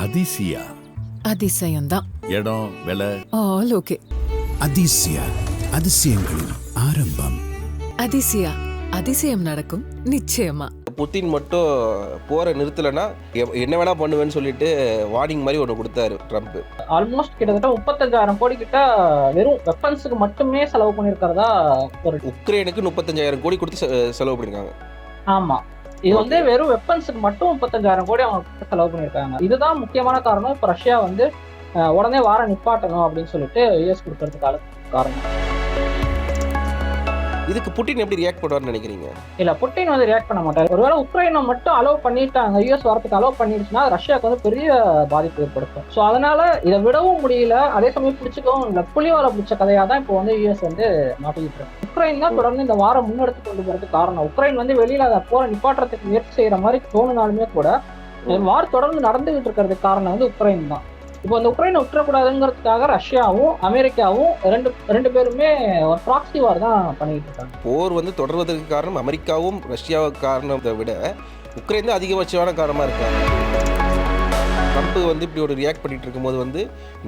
அதிசயா. அதிசயம்தான். இடம் விலை? All okay. அதிசயா அதிசயங்களின் ஆரம்பம். அதிசயா அதிசயம் நடக்கும் நிச்சயமா. புத்தின் மட்டும் போரை நிறுத்தலைன்னா என்ன வேணா பண்ணுவேன்னு சொல்லிட்டு வார்னிங் மாதிரி ஒன்று கொடுத்தாரு ட்ரம்ப் ஆல்மோஸ்ட் கிட்டத்தட்ட முப்பத்தஞ்சாயிரம் கோடி கிட்ட வெறும் வெப்பன்ஸுக்கு மட்டுமே செலவு பண்ணியிருக்கிறதா ஒரு உக்ரைனுக்கு முப்பத்தஞ்சாயிரம் கோடி கொடுத்து செ- செலவு பண்ணிருக்காங்க ஆமா. இது வந்து வெறும் வெப்பன்ஸுக்கு மட்டும் முப்பத்தஞ்சாயிரம் கோடி அவங்க செலவு பண்ணியிருக்காங்க. இதுதான் முக்கியமான காரணம். இப்போ ரஷ்யா வந்து உடனே வார நிப்பாட்டணும் அப்படின்னு சொல்லிட்டு யூஎஸ் கொடுக்கறதுக்கான காரணம். இதுக்கு புட்டின் எப்படி ரியாக்ட் பண்ணுவார்னு நினைக்கிறீங்க? இல்ல புட்டின் வந்து ரியாக்ட் பண்ண மாட்டாரு. ஒருவேளை உக்ரைனை மட்டும் அலோவ் பண்ணிட்டாங்க யூஎஸ் வரதுக்கு அலோவ் பண்ணிடுச்சுன்னா ரஷ்யாவுக்கு வந்து பெரிய பாதிப்பு ஏற்படுத்தும். ஸோ அதனால இதை விடவும் முடியல. அதே சமயம் பிடிச்சிக்கவும் இல்லை. புலிவால பிடிச்ச கதையா தான் இப்போ வந்து யூஎஸ் வந்து மாட்டிக்கிட்டு இருக்கு. உக்ரைன் தான் தொடர்ந்து இந்த வாரம் முன்னெடுத்து கொண்டு போறதுக்கு காரணம். உக்ரைன் வந்து வெளியில அதை போற நிப்பாட்டுறதுக்கு முயற்சி செய்யற மாதிரி தோணுனாலுமே கூட வார் தொடர்ந்து நடந்துகிட்டு இருக்கிறதுக்கு காரணம் வந்து உக்ரைன் தான். இப்போ அந்த உக்ரைனை விட்டுறக்கூடாதுங்கிறதுக்காக ரஷ்யாவும் அமெரிக்காவும் ரெண்டு ரெண்டு பேருமே ஒரு ப்ராக்சி வார் தான் பண்ணிட்டு இருக்காங்க. போர் வந்து தொடர்வதற்கு காரணம் அமெரிக்காவும் ரஷ்யாவுக்கு காரணத்தை விட உக்ரைன் தான் அதிகபட்சமான காரணமாக இருக்காங்க. ட்ரம்ப் வந்து இப்படி ஒரு ரியாக்ட் பண்ணிட்டு இருக்கும்போது வந்து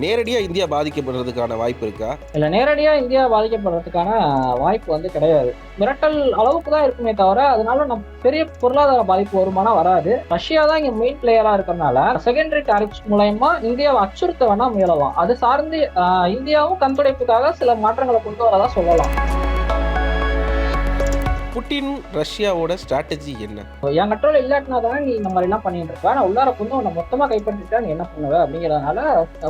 நேரடியாக இந்தியா பாதிக்கப்படுறதுக்கான வாய்ப்பு இருக்கா? இல்ல நேரடியாக இந்தியா பாதிக்கப்படுறதுக்கான வாய்ப்பு வந்து கிடையாது. மிரட்டல் அளவுக்கு தான் இருக்குமே தவிர அதனால நம்ம பெரிய பொருளாதார பாதிப்பு வருமானம் வராது. ரஷ்யா தான் இங்க மெயின் பிளேயரா இருக்கறனால செகண்டரி டாரிஃப்ஸ் மூலயமா இந்தியாவை அச்சுறுத்த வேணா முயலலாம். அது சார்ந்து இந்தியாவும் கண்துடைப்புக்காக சில மாற்றங்களை கொண்டு வரதா சொல்லலாம். புட்டின் ரஷ்யாவோட ஸ்ட்ராட்டஜி என்ன? என் கண்ட்ரோல் இல்லாட்டினா தானே நீ இந்த மாதிரி எல்லாம் பண்ணிட்டு இருப்ப. நான் உள்ளார கொண்டு உன்னை மொத்தமா கைப்பற்றிட்டா நீ என்ன பண்ணுவ அப்படிங்கறதுனால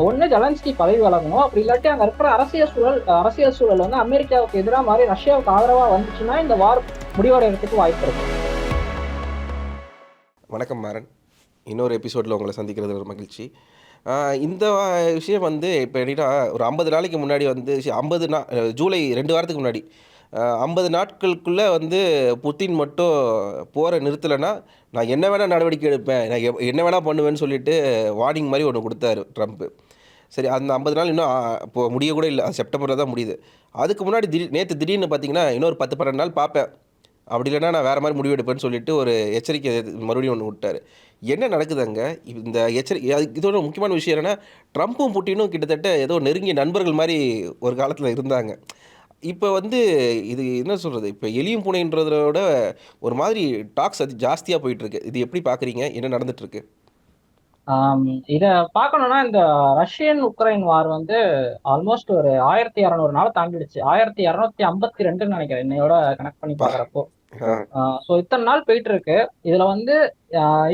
ஒண்ணு ஜெலன்ஸ்கி பதவி வழங்கணும். அப்படி இல்லாட்டி அங்க இருக்கிற அரசியல் சூழல் அரசியல் சூழல் வந்து அமெரிக்காவுக்கு எதிராக மாதிரி ரஷ்யாவுக்கு ஆதரவா வந்துச்சுன்னா இந்த வார் முடிவடைறதுக்கு வாய்ப்பு இருக்கு. வணக்கம் மாறன். இன்னொரு எபிசோடில் உங்களை சந்திக்கிறது ஒரு மகிழ்ச்சி. இந்த விஷயம் வந்து இப்போ எப்படின்னா ஒரு ஐம்பது நாளைக்கு முன்னாடி வந்து ஐம்பது நா ஜூலை ரெண்டு வாரத்துக்கு முன்னாடி ஐம்பது நாட்களுக்குள்ளே வந்து புத்தின் மட்டும் போரை நிறுத்தலைன்னா நான் என்ன வேணால் நடவடிக்கை எடுப்பேன் நான் என்ன வேணால் பண்ணுவேன்னு சொல்லிட்டு வார்னிங் மாதிரி ஒன்று கொடுத்தாரு ட்ரம்ப்பு சரி அந்த ஐம்பது நாள் இன்னும் இப்போ முடிய கூட இல்லை. செப்டம்பரில் தான் முடியுது. அதுக்கு முன்னாடி திடீர் நேற்று திடீர்னு பார்த்தீங்கன்னா இன்னொரு பத்து பன்னெண்டு நாள் பார்ப்பேன் அப்படி இல்லைன்னா நான் வேறு மாதிரி முடிவு எடுப்பேன்னு சொல்லிட்டு ஒரு எச்சரிக்கை மறுபடியும் ஒன்று விட்டார். என்ன நடக்குது அங்கே இந்த எச்சரிக்கை அது- இதோட முக்கியமான விஷயம் என்னென்னா ட்ரம்ப்பும் புட்டினும் கிட்டத்தட்ட ஏதோ நெருங்கிய நண்பர்கள் மாதிரி ஒரு காலத்தில் இருந்தாங்க. இப்போ வந்து இது என்ன சொல்கிறது இப்போ எலியும் பூனைன்றதை விட ஒரு மாதிரி டாக்ஸ் அது ஜாஸ்தியாக போயிட்டுருக்கு. இது எப்படி பார்க்குறீங்க என்ன நடந்துட்டுருக்கு? இத பார்க்கணும்னா இந்த ரஷ்யன் உக்ரைன் வார் வந்து ஆல்மோஸ்ட் ஒரு ஆயிரத்தி இரநூறு நாள் தாண்டிடுச்சு. ஆயிரத்தி இரநூத்தி ஐம்பத்தி ரெண்டுன்னு நினைக்கிறேன் என்னையோட கனெக்ட் பண்ணி பாக்குறப்போ. ஸோ இத்தனை நாள் போயிட்டு இருக்கு இதுல வந்து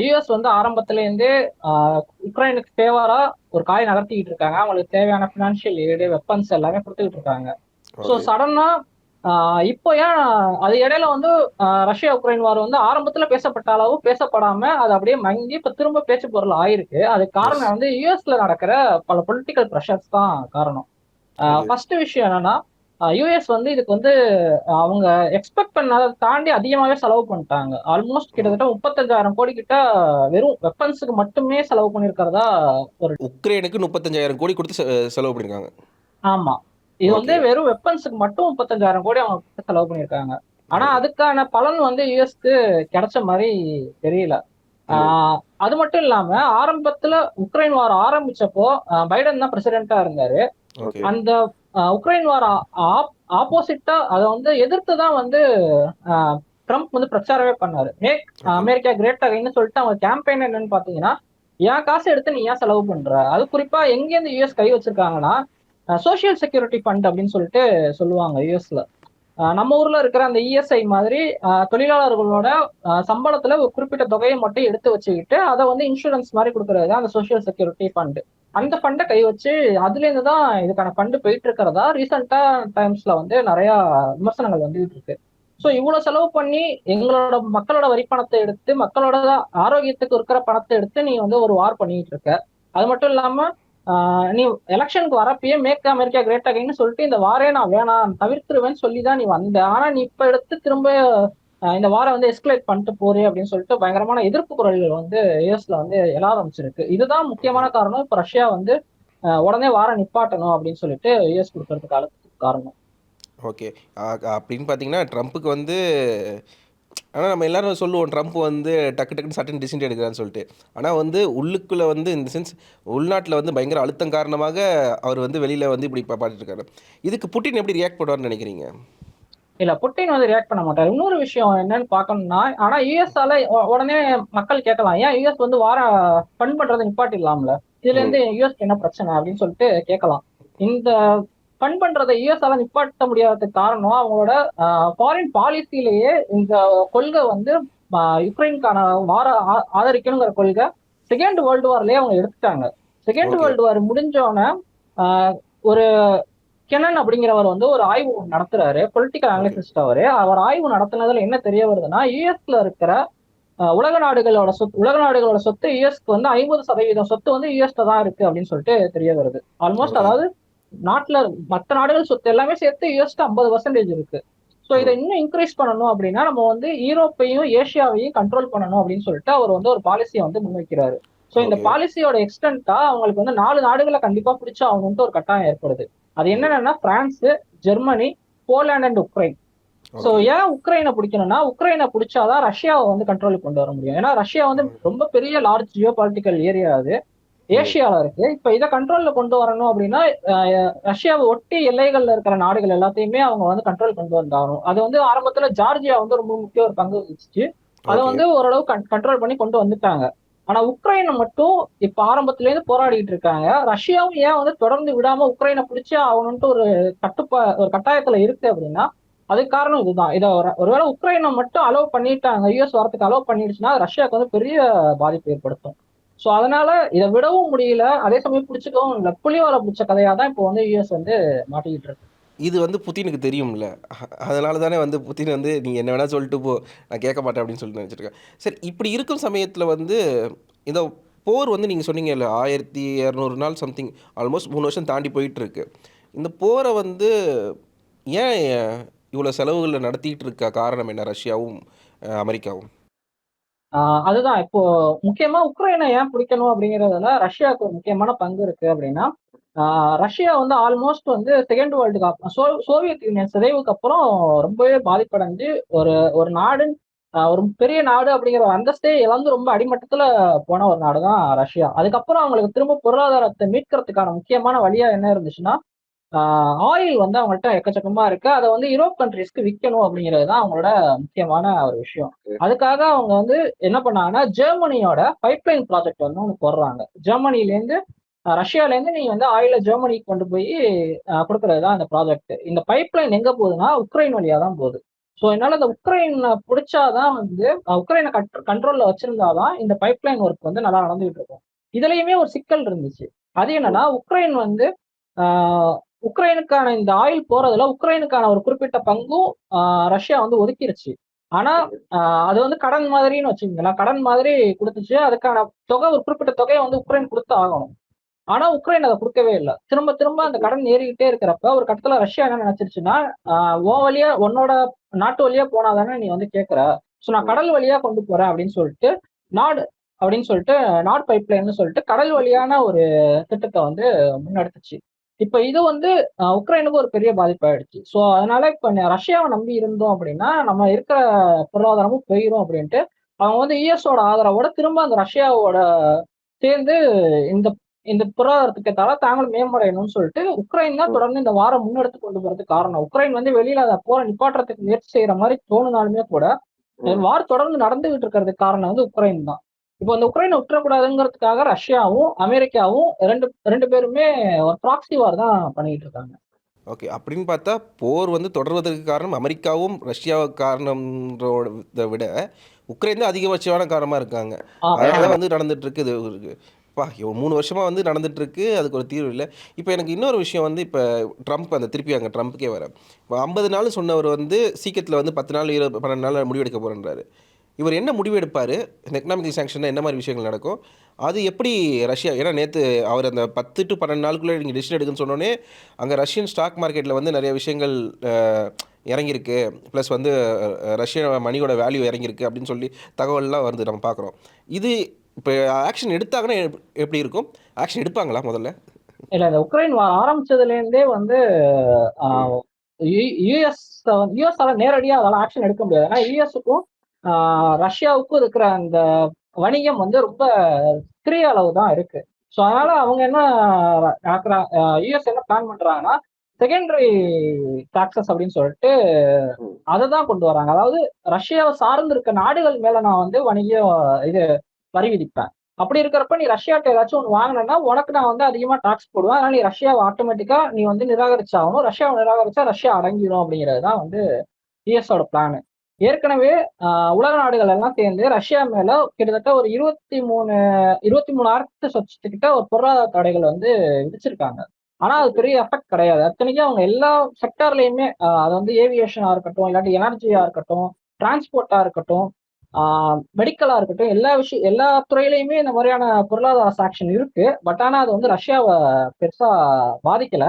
யூஎஸ் வந்து ஆரம்பத்துல இருந்தே ஆஹ், உக்ரைனுக்கு ஃபேவரா ஒரு காய் நகர்த்திக்கிட்டு இருக்காங்க. அவங்களுக்கு தேவையான பினான்சியல் ஏடு வெப்பன்ஸ் எல்லாமே கொடுத்துக்கிட்டு இருக்காங்க. ஸோ சடனா இப்போ ஏன் அது இடையில வந்து ரஷ்யா உக்ரைன் வார் வந்து ஆரம்பத்துல பேசப்பட்ட அளவு பேசப்படாம அது அப்படியே மங்கி இப்ப திரும்ப பேச்சு பொருள் ஆயிருக்கு. அதுக்கு காரணம் வந்து யூஎஸ்ல நடக்கிற பல பொலிட்டிக்கல் ப்ரெஷர்ஸ் தான் காரணம். ஃபர்ஸ்ட் விஷயம் என்னன்னா யூஎஸ் வந்து இதுக்கு வந்து அவங்க எக்ஸ்பெக்ட் பண்ணதை தாண்டி அதிகமாவே செலவு பண்ணிட்டாங்க. ஆல்மோஸ்ட் கிட்டத்தட்ட முப்பத்தஞ்சாயிரம் கோடி கிட்ட வெறும் வெப்பன்ஸுக்கு மட்டுமே செலவு பண்ணியிருக்கிறதா ஒரு உக்ரைனுக்கு முப்பத்தஞ்சாயிரம் கோடி கொடுத்து செலவு பண்ணியிருக்காங்க ஆமா. இது வந்து. வெறும் வெப்பன்ஸுக்கு மட்டும் முப்பத்தஞ்சாயிரம் கோடி அவங்க செலவு பண்ணியிருக்காங்க. ஆனா அதுக்கான பலன் வந்து யூஎஸ்க்கு கிடைச்ச மாதிரி தெரியல. ஆஹ் அது மட்டும் இல்லாம ஆரம்பத்துல உக்ரைன் வார் ஆரம்பிச்சப்போ பைடன் தான் பிரசிடென்டா இருந்தாரு. அந்த உக்ரைன் வார் ஆப்போசிட்டா அதை வந்து எதிர்த்து தான் வந்து ஆஹ் ட்ரம்ப் வந்து பிரச்சாரமே பண்ணாரு. மேக் அமெரிக்கா கிரேட் அகைன்னு சொல்லிட்டு அவங்க கேம்பெயின் என்னன்னு பாத்தீங்கன்னா என் காசு எடுத்து நீ ஏன் செலவு பண்ற? அது குறிப்பா எங்கேருந்து யூஎஸ் கை வச்சிருக்காங்கன்னா சோசியல் செக்யூரிட்டி ஃபண்ட் அப்படின்னு சொல்லிட்டு சொல்லுவாங்க யூஎஸ்ல நம்ம ஊர்ல இருக்கிற அந்த இஎஸ்ஐ மாதிரி தொழிலாளர்களோட சம்பளத்துல ஒரு குறிப்பிட்ட தொகையை மட்டும் எடுத்து வச்சுக்கிட்டு அதை வந்து இன்சூரன்ஸ் மாதிரி கொடுக்கறது தான் அந்த சோஷியல் செக்யூரிட்டி ஃபண்ட் அந்த ஃபண்டை கை வச்சு அதுல இருந்து தான் இதுக்கான ஃபண்டு போயிட்டு இருக்கிறதா ரீசெண்டா டைம்ஸ்ல வந்து நிறைய விமர்சனங்கள் வந்துட்டு இருக்கு. ஸோ இவ்வளவு செலவு பண்ணி எங்களோட மக்களோட வரி பணத்தை எடுத்து மக்களோட ஆரோக்கியத்துக்கு இருக்கிற பணத்தை எடுத்து நீ வந்து ஒரு வார் பண்ணிட்டு இருக்க. அது மட்டும் இல்லாம நீ எலெக்ஷனுக்கு வரப்பயே மேக் அமெரிக்கா கிரேட் அகைன்னு சொல்லிட்டு இந்த வாரே நான் வேணாம் தவிர்த்துருவேன்னு சொல்லி தான் நீ வந்த. ஆனா நீ இப்ப எடுத்து திரும்ப இந்த வாரம் வந்து எஸ்கலேட் பண்ணிட்டு போறே அப்படின்னு சொல்லிட்டு பயங்கரமான எதிர்ப்பு குரல்கள் வந்து யூஎஸ்ல வந்து எழ ஆரம்பிச்சிருக்கு. இதுதான் முக்கியமான காரணம். இப்ப ரஷ்யா வந்து உடனே வாரம் நிப்பாட்டணும் அப்படின்னு சொல்லிட்டு யூஎஸ் கொடுக்கறதுக்கு காரணம். ஓகே. அப்படின்னு பார்த்தீங்கன்னா ட்ரம்ப்புக்கு வந்து ஆனால் நம்ம எல்லாரும் சொல்லுவோம் ட்ரம்ப் வந்து டக்கு டக்குன்னு சட்டன் டிசிஷன் எடுக்கிறான்னு சொல்லிட்டு. ஆனால் வந்து உள்ளுக்குள்ளே வந்து இந்த சென்ஸ் உள்நாட்டில் வந்து பயங்கர அழுத்தம் காரணமாக அவர் வந்து வெளியில் வந்து இப்படி பாட்டுட்டு இருக்காரு இதுக்கு புட்டின் எப்படி ரியாக்ட் பண்ணுவார்னு நினைக்கிறீங்க? இல்ல புட்டின் வந்து ரியாக்ட் பண்ண மாட்டாரு. இன்னொரு விஷயம் என்னன்னு பார்க்கணும்னா ஆனா யூஎஸ்ஆல உடனே மக்கள் கேட்கலாம் ஏன் யூஎஸ் வந்து வார ஃபண்ட் பண்றதை நிப்பாட்டிடலாம்ல? இதுல இருந்து யூஎஸ் என்ன பிரச்சனை? அப்படின்னு சொல்லிட்டு கேட்கலாம். இந்த ஃபண்ட் பண்றதை யூஎஸ்ஆல நிப்பாட்ட முடியாததுக்கு காரணம் அவங்களோட ஃபாரின் பாலிசிலேயே இந்த கொள்கை வந்து யுக்ரைனுக்கான வார ஆதரிக்கணுங்கிற கொள்கை செகண்ட் வேர்ல்டு வார்லயே அவங்க எடுத்துட்டாங்க செகண்ட். வேர்ல்டு வார் முடிஞ்சோடனே ஒரு கெனன் அப்படிங்கிறவர் வந்து ஒரு ஆய்வு நடத்துறாரு பொலிட்டிக்கல் அனலிசிஸ்ட் அவரு அவர் ஆய்வு நடத்துனதுல என்ன தெரிய வருதுன்னா யூஎஸ்ல இருக்கிற உலக நாடுகளோட சொத்து உலக நாடுகளோட சொத்து யூஎஸ்க்கு வந்து ஐம்பது சதவீதம் சொத்து வந்து யூஎஸ்ல தான் இருக்கு அப்படின்னு சொல்லிட்டு தெரிய வருது ஆல்மோஸ்ட். அதாவது நாட்டுல மற்ற நாடுகள் சொத்து எல்லாமே சேர்த்து யூஎஸ்க்கு ஐம்பது பர்சன்டேஜ் இருக்கு. ஸோ இதை இன்னும் இன்க்ரீஸ் பண்ணணும் அப்படின்னா நம்ம வந்து யூரோப்பையும் ஏசியாவையும் கண்ட்ரோல் பண்ணணும் அப்படின்னு சொல்லிட்டு அவர் வந்து ஒரு பாலிசியை வந்து முன்வைக்கிறாரு. ஸோ இந்த. பாலிசியோட எக்ஸ்டென்ட்டா அவங்களுக்கு வந்து நாலு நாடுகளை கண்டிப்பா பிடிச்சா ஆகணும்ட்டு ஒரு கட்டாயம் ஏற்படுது. அது என்னன்னா France Germany Poland and Ukraine so ஏன் உக்ரைனை பிடிக்கணும்னா உக்ரைனை பிடிச்சாதான் ரஷ்யாவை வந்து கண்ட்ரோலுக்கு கொண்டு வர முடியும். ஏன்னா ரஷ்யா வந்து ரொம்ப பெரிய லார்ஜ் ஜியோ பொலிட்டிக்கல் ஏரியா அது. ஏசியால இருக்கு. இப்ப இதை கண்ட்ரோல்ல கொண்டு வரணும் அப்படின்னா ரஷ்யாவை ஒட்டி எல்லைகள்ல இருக்கிற நாடுகள் எல்லாத்தையுமே அவங்க வந்து கண்ட்ரோல் கொண்டு வந்தாகணும். அது வந்து ஆரம்பத்துல ஜார்ஜியா வந்து ரொம்ப முக்கிய ஒரு பங்கு வகிச்சுச்சு. அதை வந்து ஓரளவு கண்ட்ரோல் பண்ணி கொண்டு வந்துட்டாங்க. ஆனா உக்ரைனை மட்டும் இப்ப ஆரம்பத்துல இருந்து போராடிட்டு இருக்காங்க. ரஷ்யாவும் ஏன் வந்து தொடர்ந்து விடாம உக்ரைனை பிடிச்சே ஆகணும்ட்டு ஒரு கட்டுப்பா ஒரு கட்டாயத்துல இருக்கு அப்படின்னா அதுக்கு காரணம் இதுதான். இதை ஒரு- ஒருவேளை உக்ரைனை மட்டும் அலோவ் பண்ணிட்டாங்க யூஎஸ் வரத்துக்கு அலோவ் பண்ணிடுச்சுன்னா ரஷ்யாவுக்கு வந்து பெரிய பாதிப்பு ஏற்படுத்தும். ஸோ அதனால இதை விடவும் முடியல. அதே சமயம் பிடிச்சிக்கவும் இல்லை. புலிவால பிடிச்ச கதையாக தான் இப்போ வந்து யூஎஸ் வந்து மாட்டிக்கிட்டு இருக்கு. இது வந்து புத்தினுக்கு தெரியும்ல. அதனால தானே வந்து புத்தின் வந்து நீ என்ன வேணால் சொல்லிட்டு போ நான் கேட்க மாட்டேன் அப்படின்னு சொல்லிட்டு நினச்சிருக்கேன். சரி இப்படி இருக்கும் சமயத்தில் வந்து இந்த போர் வந்து நீங்கள் சொன்னீங்கல்ல ஆயிரத்தி இரநூறு நாள் சம்திங் ஆல்மோஸ்ட் மூணு வருஷம் தாண்டி போயிட்டு இருக்கு. இந்த போரை வந்து ஏன் இவ்வளோ செலவுகளில் நடத்திட்டு இருக்க காரணம் என்ன? ரஷ்யாவும் அமெரிக்காவும்? அதுதான். இப்போ முக்கியமா உக்ரைனை ஏன் பிடிக்கணும் அப்படிங்கறதுல ரஷ்யாவுக்கு ஒரு முக்கியமான பங்கு இருக்கு அப்படின்னா ரஷ்யா வந்து ஆல்மோஸ்ட் வந்து second world cup Soviet Union சிதைவுக்கு அப்புறம் ரொம்பவே பாதிப்படைஞ்சு ஒரு ஒரு நாடு ஒரு பெரிய நாடு அப்படிங்கிற ஒரு அந்தஸ்தே இழந்து ரொம்ப அடிமட்டத்துல போன ஒரு நாடு தான் ரஷ்யா. அதுக்கப்புறம் அவங்களுக்கு திரும்ப பொருளாதாரத்தை மீட்கிறதுக்கான முக்கியமான வழியா என்ன இருந்துச்சுன்னா ஆயில் வந்து அவங்கள்ட்ட எக்கச்சக்கமா இருக்கு. அதை வந்து யூரோப் கண்ட்ரீஸ்க்கு விற்கணும் அப்படிங்கிறது தான் அவங்களோட முக்கியமான ஒரு விஷயம். அதுக்காக அவங்க வந்து என்ன பண்ணாங்கன்னா ஜெர்மனியோட பைப்லைன் ப்ராஜெக்ட் வந்து ஒன்று போடுறாங்க. ஜெர்மனிலேருந்து அஹ், ரஷ்யால இருந்து நீங்க வந்து ஆயில ஜெர்மனிக்கு கொண்டு போய் கொடுக்கறது தான் இந்த ப்ராஜெக்ட் இந்த பைப்லைன் எங்க போகுதுன்னா உக்ரைன் வழியா தான் போகுது. ஸோ என்னால இந்த உக்ரைனை பிடிச்சாதான் வந்து உக்ரைனை கண்ட்ரோல்ல வச்சிருந்தாதான் இந்த பைப்லைன் ஒர்க் வந்து நல்லா நடந்துகிட்டு இருக்கும். இதுலயுமே ஒரு சிக்கல் இருந்துச்சு. அது என்னன்னா உக்ரைன் வந்து உக்ரைனுக்கான இந்த ஆயில் போறதுல உக்ரைனுக்கான ஒரு குறிப்பிட்ட பங்கும் ரஷ்யா வந்து ஒதுக்கிருச்சு. ஆனா அது வந்து கடன் மாதிரின்னு வச்சுக்கீங்களா கடன் மாதிரி கொடுத்துச்சு. அதுக்கான தொகை ஒரு குறிப்பிட்ட தொகையை வந்து உக்ரைன் கொடுத்து ஆகணும். ஆனா உக்ரைன் அதை கொடுக்கவே இல்லை. திரும்ப திரும்ப அந்த கடன் ஏறிக்கிட்டே இருக்கிறப்ப ஒரு கட்டத்துல ரஷ்யா என்ன நினைச்சிருச்சுன்னா ஓ வழியா உன்னோட நாட்டு வழியா போனாதானே நீ வந்து கேட்கற ஸோ நான் கடல் வழியா கொண்டு போறேன் அப்படின்னு சொல்லிட்டு நாடு அப்படின்னு சொல்லிட்டு நாட் பைப்லைன்னு சொல்லிட்டு கடல் வழியான ஒரு திட்டத்தை வந்து முன்னெடுத்துச்சு. இப்ப இது வந்து உக்ரைனுக்கு ஒரு பெரிய பாதிப்பாயிடுச்சு. ஸோ அதனால இப்ப ரஷ்யாவை நம்பி இருந்தோம் அப்படின்னா நம்ம இருக்கிற பொருளாதாரமும் போயிடும் அப்படின்ட்டு அவங்க வந்து யூஎஸோட ஆதரவோட திரும்ப அந்த ரஷ்யாவோட சேர்ந்து இந்த இந்த பொருளாதாரத்துக்கு ஏத்தால தாங்களும் மேம்படையணும்னு சொல்லிட்டு உக்ரைன் தான் தொடர்ந்து இந்த வாரம் முன்னெடுத்து கொண்டு போறதுக்கு காரணம். உக்ரைன் வந்து வெளியில அதை போற நிப்பாட்டுறதுக்கு முயற்சி செய்யற மாதிரி தோணுனாலுமே கூட வார் தொடர்ந்து நடந்துகிட்டு இருக்கிறதுக்கு காரணம் வந்து உக்ரைன் தான். இப்போ இந்த உக்ரைனை விட்டுறக்கூடாதுங்கிறதுக்காக ரஷ்யாவும் அமெரிக்காவும் ரெண்டு ரெண்டு பேருமே ஒரு ப்ராக்சி வார் தான் பண்ணிட்டு இருக்காங்க. ஓகே அப்படின்னு பார்த்தா போர் வந்து தொடர்வதற்கு காரணம் அமெரிக்காவும் ரஷ்யாவுக்கு காரணம்ன்றத விட உக்ரைன் தான் அதிகபட்சமான காரணமாக இருக்காங்க. அதனால தான் வந்து நடந்துட்டு இருக்கு இது இருக்கு பா இவ்வளோ மூணு வருஷமா வந்து நடந்துட்டு இருக்கு அதுக்கு ஒரு தீர்வு இல்லை. இப்போ எனக்கு இன்னொரு விஷயம் வந்து இப்போ ட்ரம்ப் அந்த திருப்பி அங்கே ட்ரம்ப்புக்கே வர. இப்போ ஐம்பது நாள் சொன்னவர் வந்து சீக்கிரத்தில் வந்து பத்து நாள் இருபது பன்னெண்டு நாள் முடிவெடுக்க போகிறேன்றாரு இவர் என்ன முடிவு எடுப்பார் இந்த எக்கனாமிக்கல் சேங்ஷனில் என்ன மாதிரி விஷயங்கள் நடக்கும்? அது எப்படி ரஷ்யா ஏன்னா நேற்று அவர் அந்த பத்து டு பன்னெண்டு நாளுக்குள்ளே நீங்கள் டிசிஷன் எடுக்குன்னு சொன்னோன்னே அங்கே ரஷ்யன் ஸ்டாக் மார்க்கெட்டில் வந்து நிறைய விஷயங்கள் இறங்கியிருக்கு. ப்ளஸ் வந்து ரஷ்ய மணியோட வேல்யூ இறங்கியிருக்கு அப்படின்னு சொல்லி தகவல்லாம் வருது நம்ம பார்க்குறோம். இது இப்போ ஆக்ஷன் எடுத்தாங்கன்னா எப்படி இருக்கும்? ஆக்ஷன் எடுப்பாங்களா முதல்ல? இல்லை இந்த உக்ரைன் ஆரம்பிச்சதுலேருந்தே வந்து யுஎஸ் யுஎஸ்ஆல அதெல்லாம் ஆக்ஷன் எடுக்க முடியாது. ஏன்னா யுஎஸ்க்கும் ரஷ்யாவுக்கும் இருக்கிற அந்த வணிகம் வந்து ரொம்ப சிறிய அளவு தான் இருக்கு. ஸோ அதனால அவங்க என்ன யூஎஸ் என்ன பிளான் பண்றாங்கன்னா செகண்டரி டாக்ஸஸ் அப்படின்னு சொல்லிட்டு அதை தான் கொண்டு வராங்க. அதாவது ரஷ்யாவை சார்ந்து இருக்க நாடுகள் மேல நான் வந்து வணிகம் இது வரி விதிப்பேன். அப்படி இருக்கிறப்ப நீ ரஷ்யாட்ட ஏதாச்சும் ஒன்று வாங்கினா உனக்கு நான் வந்து அதிகமா டாக்ஸ் போடுவேன். அதனால நீ ரஷ்யாவை ஆட்டோமேட்டிக்கா நீ வந்து நிராகரிச்சாகணும். ரஷ்யாவை நிராகரிச்சா ரஷ்யா அடங்கிடும் அப்படிங்கிறது தான் வந்து யூஎஸோட பிளான் ஏற்கனவே உலக நாடுகள் எல்லாம் சேர்ந்து ரஷ்யா மேல கிட்டத்தட்ட ஒரு இருபத்தி மூணு இருபத்தி மூணு ஆயிரத்து சொச்சத்துக்கிட்ட ஒரு பொருளாதார தடைகள் வந்து விதிச்சிருக்காங்க. ஆனா அது பெரிய எஃபெக்ட் கிடையாது. அத்தனைக்கும் அவங்க எல்லா செக்டார்லயுமே அது வந்து ஏவியேஷனா இருக்கட்டும் இல்லாட்டி எனர்ஜியா இருக்கட்டும் டிரான்ஸ்போர்ட்டா இருக்கட்டும் மெடிக்கலா இருக்கட்டும் எல்லா விஷயம் எல்லா துறையிலையுமே இந்த மாதிரியான பொருளாதார சாக்ஷன் இருக்கு. பட் ஆனா அது வந்து ரஷ்யாவை பெருசா பாதிக்கல.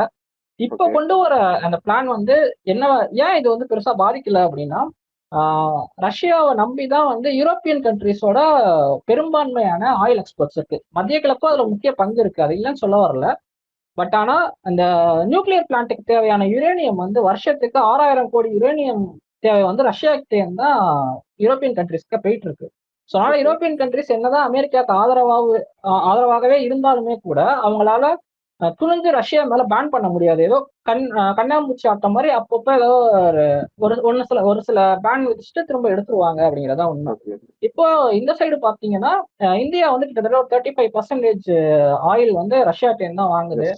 இப்ப. கொண்டு வர அந்த பிளான் வந்து என்ன ஏன் இது வந்து பெருசா பாதிக்கல அப்படின்னா ரஷ்யாவை நம்பி தான் வந்து யூரோப்பியன் கண்ட்ரிஸோட பெரும்பான்மையான ஆயில் எக்ஸ்போர்ட்ஸ் இருக்கு. மத்திய கிழக்கும் அதுல முக்கிய பங்கு இருக்கு. அது இல்லைன்னு சொல்ல வரல. பட் ஆனா அந்த நியூக்ளியர் பிளான்ட்டுக்கு தேவையான யுரேனியம் வந்து வருஷத்துக்கு ஆறாயிரம் கோடி யுரேனியம் தேவை வந்து ரஷ்யாக்கிட்டே தான் யூரோப்பியன் கண்ட்ரிஸ்க்கு போயிட்டு இருக்கு ஸோ அதனால. யூரோப்பியன் கண்ட்ரிஸ் என்னதான் அமெரிக்காவுக்கு ஆதரவாக ஆதரவாகவே இருந்தாலுமே கூட அவங்களால துணிஞ்சு ரஷ்யா மேல பேன் பண்ண முடியாது. ஏதோ கண் கண்ணாமூச்சி ஆட்டம் மாதிரி அப்பப்போ ஏதோ ஒரு ஒரு ஒன்னு சில ஒரு சில பேன் விதிச்சுட்டு திரும்ப எடுத்துருவாங்க அப்படிங்கிறதா உண்மை. இப்போ இந்த சைடு பாத்தீங்கன்னா இந்தியா வந்து கிட்டத்தட்ட ஒரு தேர்ட்டி ஃபைவ் பர்சன்டேஜ் ஆயில் வந்து ரஷ்யாட்டேருந்து தான் வாங்குது.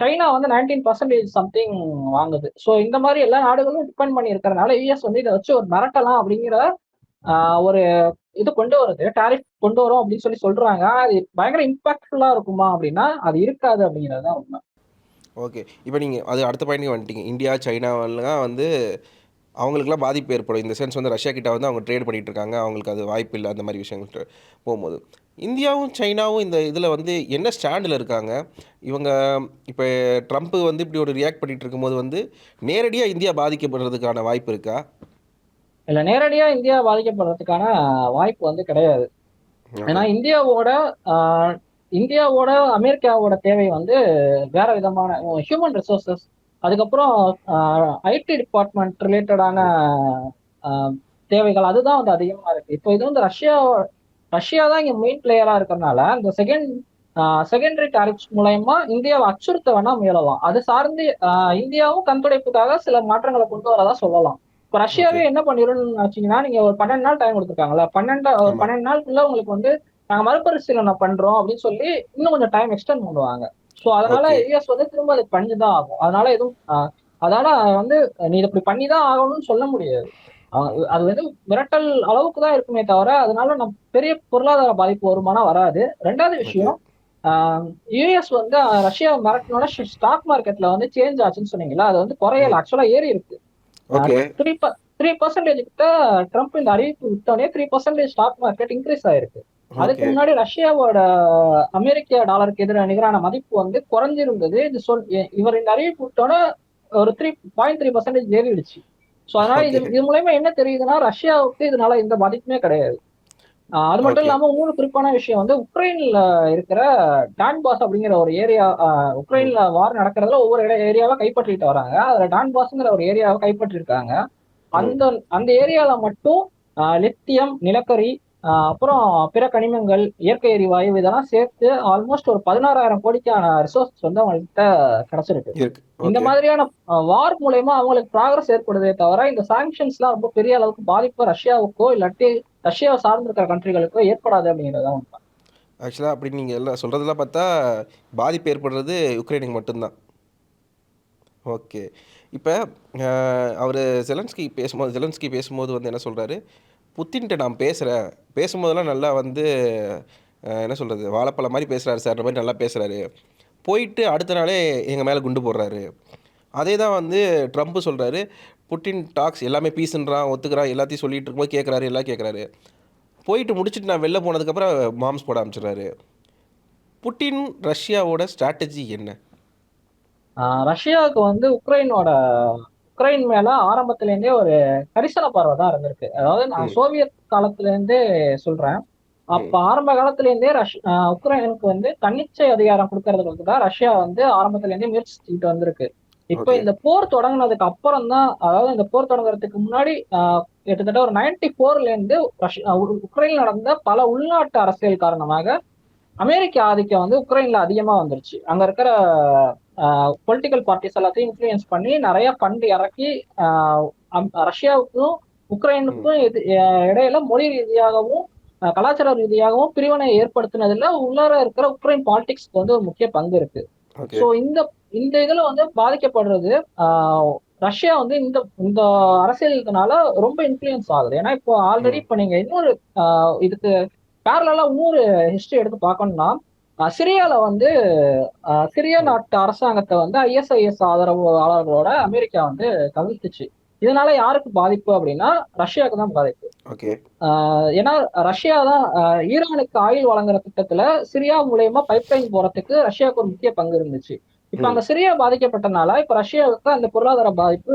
சைனா வந்து நைன்டீன் பர்சன்டேஜ் சம்திங் வாங்குது. ஸோ இந்த மாதிரி எல்லா நாடுகளும் டிபெண்ட் பண்ணி இருக்கிறதுனால யூஎஸ் வந்து இதை வச்சு ஒரு மிரட்டலாம் அப்படிங்கிற ஒரு இது கொண்டு வருது டாரிஃப் கொண்டு வரும் அப்படின்னு சொல்லி சொல்றாங்க. அது பயங்கர இம்பாக்ட்ஃபுல்லா இருக்குமா அப்படின்னா அது இருக்காது அப்படிங்கிறது தான் உண்மை. ஓகே இப்போ நீங்கள் அது அடுத்த பாயிண்ட் வந்துட்டீங்க. இந்தியா சைனாவெல்லாம் வந்து அவங்களுக்குலாம் பாதிப்பு ஏற்படும். இந்த சென்ஸ் வந்து ரஷ்யா கிட்ட வந்து அவங்க ட்ரேட் பண்ணிகிட்டு இருக்காங்க. அவங்களுக்கு அது வாய்ப்பு இல்லை அந்த மாதிரி விஷயங்கள் போகும்போது. இந்தியாவும் சைனாவும் இந்த இதில் வந்து என்ன ஸ்டாண்டில் இருக்காங்க? இவங்க இப்போ ட்ரம்ப்பு வந்து இப்படி ஒரு ரியாக்ட் பண்ணிகிட்டு இருக்கும்போது வந்து நேரடியாக இந்தியா பாதிக்கப்படுறதுக்கான வாய்ப்பு இருக்கா? இல்ல நேரடியா இந்தியா பாதிக்கப்படுறதுக்கான வாய்ப்பு வந்து கிடையாது. ஏன்னா இந்தியாவோட இந்தியாவோட அமெரிக்காவோட தேவை வந்து வேற விதமான ஹியூமன் ரிசோர்சஸ் அதுக்கப்புறம் ஐடி டிபார்ட்மெண்ட் ரிலேட்டடான தேவைகள் அதுதான் வந்து அதிகமா இருக்கு. இப்போ இது வந்து ரஷ்யா ரஷ்யா தான் இங்க மெயின் பிளேயரா இருக்கிறதுனால இந்த செகண்ட் செகண்டரி டாரிஃப்ஸ் மூலயமா இந்தியாவை அச்சுறுத்த வேணா முயலலாம். அது சார்ந்து இந்தியாவும் கண்துடைப்புக்காக சில மாற்றங்களை கொண்டு வரதா சொல்லலாம். இப்போ ரஷ்யாவே என்ன பண்ணிடும்னு வச்சீங்கன்னா நீங்க ஒரு பன்னெண்டு நாள் டைம் கொடுத்துருக்காங்கல்ல பன்னெண்டு ஒரு. பன்னெண்டு நாளுக்குள்ள உங்களுக்கு வந்து நாங்க மறுபரிசீலனை பண்றோம் அப்படின்னு சொல்லி இன்னும் கொஞ்சம் டைம் எக்ஸ்டெண்ட் பண்ணுவாங்க. ஸோ அதனால. யூஎஸ் வந்து திரும்ப அது பண்ணிதான் ஆகும். அதனால எதுவும் அதனால வந்து நீ இப்படி பண்ணிதான் ஆகணும்னு சொல்ல முடியாது. அது வந்து மிரட்டல் அளவுக்கு தான் இருக்குமே தவிர அதனால நம்ம பெரிய பொருளாதார பாதிப்பு வருமானம் வராது. ரெண்டாவது விஷயம் யூஎஸ் வந்து ரஷ்யா மிரட்டினோட ஸ்டாக் மார்க்கெட்ல வந்து சேஞ்ச் ஆச்சுன்னு சொன்னீங்களா அது வந்து குறையல. ஆக்சுவலா ஏறி இருக்கு த்ரீ த்ரீ பர்சன்டேஜ் கிட்ட ட்ரம்ப் இந்த அறிவிப்பு விட்டோடனே three percentage stock market increase ஆயிருக்கு. அதுக்கு முன்னாடி ரஷ்யாவோட அமெரிக்க டாலருக்கு எதிராக நிகரான மதிப்பு வந்து குறைஞ்சிருந்தது. இது சொல் இவர் இந்த அறிவிப்பு விட்டோன்னே ஒரு த்ரீ பாயிண்ட் த்ரீ பர்சன்டேஜ் ஏறிடுச்சு. ஸோ அதனால இது. இது மூலயமா என்ன தெரியுதுன்னா ரஷ்யாவுக்கு இதனால எந்த பாதிப்புமே கிடையாது. அது மட்டும். இல்லாம இன்னொரு குறிப்பான விஷயம் வந்து உக்ரைன்ல இருக்கிற டான்பாஸ் அப்படிங்கிற ஒரு ஏரியா உக்ரைன்ல வார் நடக்கிறதுல ஒவ்வொரு ஏரியாவா கைப்பற்றிட்டு வராங்க. அதுல டான்பாஸ்ங்கிற ஒரு ஏரியாவை கைப்பற்றிருக்காங்க. அந்த அந்த ஏரியால மட்டும் லித்தியம் நிலக்கரி அப்புறம் பிற கனிமங்கள் இயற்கை எரிவாயு இதெல்லாம் சேர்த்து ஆல்மோஸ்ட் ஒரு பதினாறாயிரம் கோடிக்கான ரிசோர்ஸ் வந்து அவங்கள்ட்ட கிடைச்சிருக்கு. இந்த மாதிரியான வார் மூலயமா அவங்களுக்கு ப்ராக்ரஸ் ஏற்படுதே தவிர இந்த சாங்ஷன்ஸ்லாம் ரொம்ப பெரிய அளவுக்கு பாதிப்பு ரஷ்யாவுக்கோ இல்லாட்டி ரஷ்யாவை சார்ந்திருக்கிற கண்ட்ரிகளுக்கோ ஏற்படாது அப்படிங்கிறது உண்மை. ஆக்சுவலாக அப்படி நீங்கள் எல்லாம் சொல்கிறதெல்லாம் பார்த்தா பாதிப்பு ஏற்படுறது யுக்ரைனுக்கு மட்டும்தான். ஓகே. இப்போ அவர் ஜெலன்ஸ்கி பேசும்போது ஜெலன்ஸ்கி பேசும்போது வந்து என்ன சொல்கிறாரு புத்தின்ட்டு நான் பேசுகிறேன் பேசும்போதெல்லாம் நல்லா வந்து என்ன சொல்கிறது வாழைப்பழம் மாதிரி பேசுகிறாரு சார் மாதிரி நல்லா பேசுகிறாரு போயிட்டு அடுத்த நாளே எங்கள் மேலே குண்டு போடுறாரு. அதே தான் வந்து ட்ரம்ப்பு சொல்கிறாரு புட்டின் டாக்ஸ் எல்லாமே பீஸுன்றான் ஒத்துக்கிறான் எல்லாத்தையும் சொல்லிட்டு இருக்கும்போது கேட்குறாரு எல்லாம் கேட்குறாரு போயிட்டு முடிச்சுட்டு நான் வெளில போனதுக்கப்புறம் மாம்ஸ் போட ஆரம்பிச்சிடுறாரு. புட்டின் ரஷ்யாவோட ஸ்ட்ராட்டஜி என்ன? ரஷ்யாவுக்கு வந்து உக்ரைனோட உக்ரைன் மேல ஆரம்பத்துல இருந்தே ஒரு கரிசன பார்வை தான் இருந்திருக்கு. அதாவது நான். சோவியத் காலத்துல இருந்தே சொல்றேன். அப்ப ஆரம்ப காலத்துல இருந்தே ரஷ் உக்ரைனுக்கு வந்து தன்னிச்சை அதிகாரம் கொடுக்கறதுக்கு தான் ரஷ்யா வந்து ஆரம்பத்துல இருந்தே முயற்சி செஞ்சுட்டு வந்திருக்கு. இப்போ. இந்த போர் தொடங்குனதுக்கு அப்புறம் தான் அதாவது இந்த போர் தொடங்குறதுக்கு முன்னாடி கிட்டத்தட்ட ஒரு நைன்டி போர்ல இருந்து ரஷ்ய- ஆஹ், உ- உக்ரைன்ல நடந்த பல உள்நாட்டு அரசியல் காரணமாக அமெரிக்க ஆதிக்கம் வந்து உக்ரைன்ல அதிகமா வந்துருச்சு. அங்க இருக்கிற பொலிட்டிக்கல் பார்ட்டிஸ் எல்லாத்தையும் இன்ஃப்ளூயன்ஸ் பண்ணி நிறைய ஃபண்ட் இறக்கி ரஷ்யாவுக்கும் உக்ரைனுக்கும் இது- இடையில மொழி ரீதியாகவும் கலாச்சார ரீதியாகவும் பிரிவினை ஏற்படுத்தினதுல உள்ளார இருக்கிற உக்ரைன் பாலிடிக்ஸ்க்கு வந்து ஒரு முக்கிய பங்கு இருக்கு. சோ இந்த இந்த இதுல வந்து பாதிக்கப்படுறது ரஷ்யா வந்து இந்த இந்த அரசியலுக்குனால ரொம்ப இன்ஃப்ளூயன்ஸ் ஆகுது. ஏன்னா இப்போ ஆல்ரெடி இப்போ நீங்க இன்னொரு இதுக்கு பேரலா இன்னொரு ஹிஸ்டரி எடுத்து பார்க்கணும்னா சிரியால வந்து சிரிய நாட்டு அரசாங்கத்தை வந்து ஐஎஸ்ஐஎஸ் ஆதரவாளர்களோட அமெரிக்கா வந்து கவிழ்த்துச்சு இதனால யாருக்கு பாதிப்பு அப்படின்னா ரஷ்யாவுக்கு தான் பாதிப்பு. ஏன்னா ரஷ்யா தான் ஈரானுக்கு ஆயில் வழங்குற திட்டத்துல சிரியா மூலயமா பைப்லைன் போறதுக்கு ரஷ்யாவுக்கு ஒரு முக்கிய பங்கு இருந்துச்சு. இப்ப. அங்க சிரியா பாதிக்கப்பட்டனால இப்ப ரஷ்யாவுக்கு அந்த பொருளாதார பாதிப்பு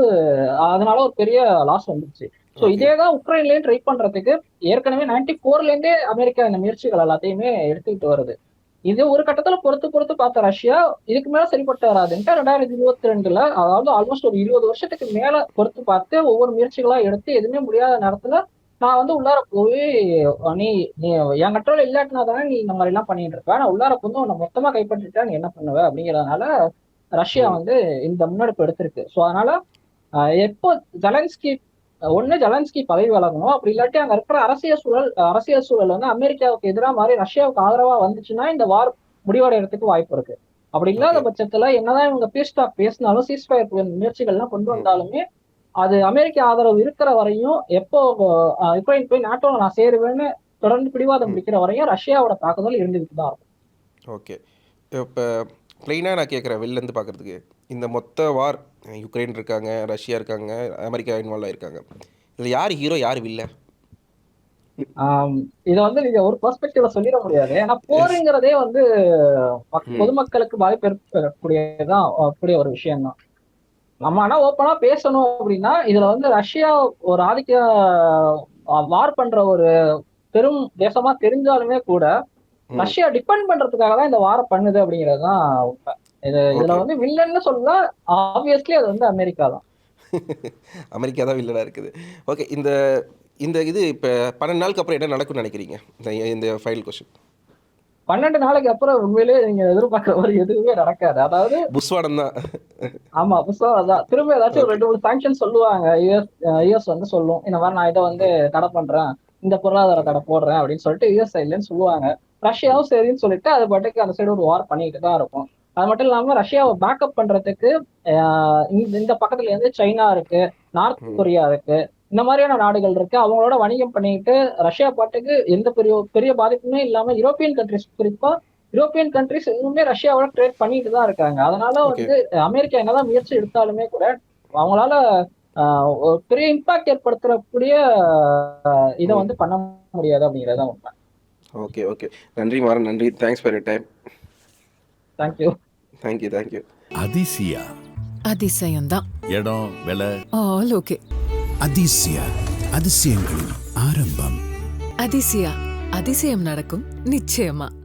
அதனால ஒரு பெரிய லாஸ் வந்துருச்சு. So Okay. இதே தான் உக்ரைன்லயும் ட்ரை பண்றதுக்கு ஏற்கனவே நைன்டி போர்ல இருந்தே அமெரிக்கா இந்த முயற்சிகள் எல்லாத்தையுமே எடுத்துக்கிட்டு வருது. இது ஒரு கட்டத்துல பொறுத்து பொறுத்து பார்த்த ரஷ்யா இதுக்கு மேல சரிப்பட்டு வராதுன்ட்டு ரெண்டாயிரத்தி இருபத்தி ரெண்டுல அதாவது ஆல்மோஸ்ட் ஒரு இருபது வருஷத்துக்கு மேல பொறுத்து பார்த்து ஒவ்வொரு முயற்சிகளா எடுத்து எதுவுமே முடியாத நேரத்துல நான் வந்து உள்ளார போய் நீ நீ என் கண்ட்ரோல் இல்லாட்டினா தானே நீ இந்த மாதிரி எல்லாம் பண்ணிட்டு இருப்ப. நான் உள்ளார வந்து உன்னை மொத்தமா கைப்பற்றிட்டா நீ என்ன பண்ணுவ அப்படிங்கறதுனால ரஷ்யா வந்து இந்த முன்னெடுப்பு எடுத்திருக்கு. ஸோ அதனால எப்போ ஜெலன்ஸ்கி ஒண்ணு ஜெலன்ஸ்கி பதவி வழங்கணும். அப்படி இல்லாட்டி அங்க இருக்கிற அரசியல் சூழல் அரசியல் சூழல் வந்து அமெரிக்காவுக்கு எதிராக மாதிரி ரஷ்யாவுக்கு ஆதரவா வந்துச்சுன்னா இந்த வார் முடிவடைறதுக்கு வாய்ப்பு இருக்கு. அப்படி இல்லாத. பட்சத்துல என்னதான் இவங்க பீஸ் டாக் பேசினாலும் சீஸ்ஃபயர் முயற்சிகள்லாம் கொண்டு வந்தாலுமே அது அமெரிக்க ஆதரவு இருக்கிற வரையும் எப்போ யுக்ரைன் போய் நாட்டோல நான் சேருவேன்னு தொடர்ந்து பிடிவாதம் ம். பிடிக்கிற வரையும் ரஷ்யாவோட தாக்குதல் இருந்துகிட்டு தான் இருக்கும். ஓகே இப்போ ப்ளைனாக நான் கேட்குறேன் வெளிலேருந்து பார்க்குறதுக்கு இந்த மொத்த வார் யுக்ரைன் இருக்காங்க ரஷ்யா இருக்காங்க அமெரிக்கா இன்வால்வ் ஆயிருக்காங்க. இதில் யார் ஹீரோ யார் வில்ல இதை வந்து நீங்க ஒரு பெர்ஸ்பெக்டிவ்ல சொல்லிட முடியாது. ஏன்னா போருங்கிறதே வந்து. பொதுமக்களுக்கு பாதிப்பு ஏற்படக்கூடியதான் கூடிய ஒரு விஷயம் தான் நம்ம ஆனா ஓப்பனா பேசணும் அப்படின்னா இதுல வந்து ரஷ்யா ஒரு ஆதிக்க வார் பண்ற ஒரு பெரும் தேசமா தெரிஞ்சாலுமே கூட. ரஷ்யா டிபெண்ட் பண்றதுக்காக தான் இந்த வார பண்ணுது அப்படிங்கிறது தான் உண்மை. இது இதுல. வந்து வில்லன்னு சொல்ல ஆப்வியஸ்லி அது வந்து அமெரிக்கா தான். அமெரிக்கா தான் வில்லனாக இருக்குது. ஓகே இந்த இந்த இது இப்போ பன்னெண்டு நாளுக்கு அப்புறம் என்ன நடக்கும்னு நினைக்கிறீங்க? இந்த இந்த ஃபைல் கொஷின் பன்னெண்டு நாளைக்கு அப்புறம் உண்மையிலேயே நீங்க எதிர்பார்க்குற மாதிரி எதுவுமே நடக்காது. அதாவது புஸ்வாடம் தான். ஆமா புதுசா அதான். திரும்ப ஏதாச்சும் ஒரு ரெண்டு மூணு சாங்ஷன் சொல்லுவாங்க. யுஎஸ் யுஎஸ் வந்து சொல்லும். இந்த மாதிரி நான் இதை வந்து தடை பண்றேன். இந்த பொருளாதார தடை போடுறேன் அப்படின்னு சொல்லிட்டு யுஎஸ் சைட்லன்னு சொல்லுவாங்க. ரஷ்யாவும் சரின்னு சொல்லிட்டு அது பாட்டுக்கு அந்த சைடு ஒரு வார் பண்ணிட்டு தான் இருக்கும். அது மட்டும் இல்லாம ரஷ்யாவை பேக்கப் பண்றதுக்கு இந்த இந்த பக்கத்துல இருந்து சைனா இருக்கு நார்த். கொரியா இருக்கு இந்த மாதிரியான நாடுகள் இருக்கு. அவங்களோட வணிகம் பண்ணிட்டு ரஷ்யா பாட்டுக்கு எந்த பெரிய பெரிய பாதிப்புமே இல்லாம யூரோப்பியன் கண்ட்ரிஸ் குறிப்பா யூரோப்பியன் கண்ட்ரிஸ் இன்னுமே ரஷ்யாவோட ட்ரேட் பண்ணிட்டு தான் இருக்காங்க. அதனால. வந்து அமெரிக்கா என்னதான் முயற்சி எடுத்தாலுமே கூட அவங்களால ஒரு பெரிய இம்பாக்ட் ஏற்படுத்தக்கூடிய இதை. வந்து பண்ண முடியாது அப்படிங்கிறது உண்மை. ஓகே ஓகே நன்றி மாறன் நன்றி. Thanks for time thank you thank you thank you Athisaya. அதிசயம்தான். இடம் விலை? ஆல் ஓகே அதிசயா அதிசயங்களின் ஆரம்பம். அதிசயா அதிசயம் நடக்கும் நிச்சயமா.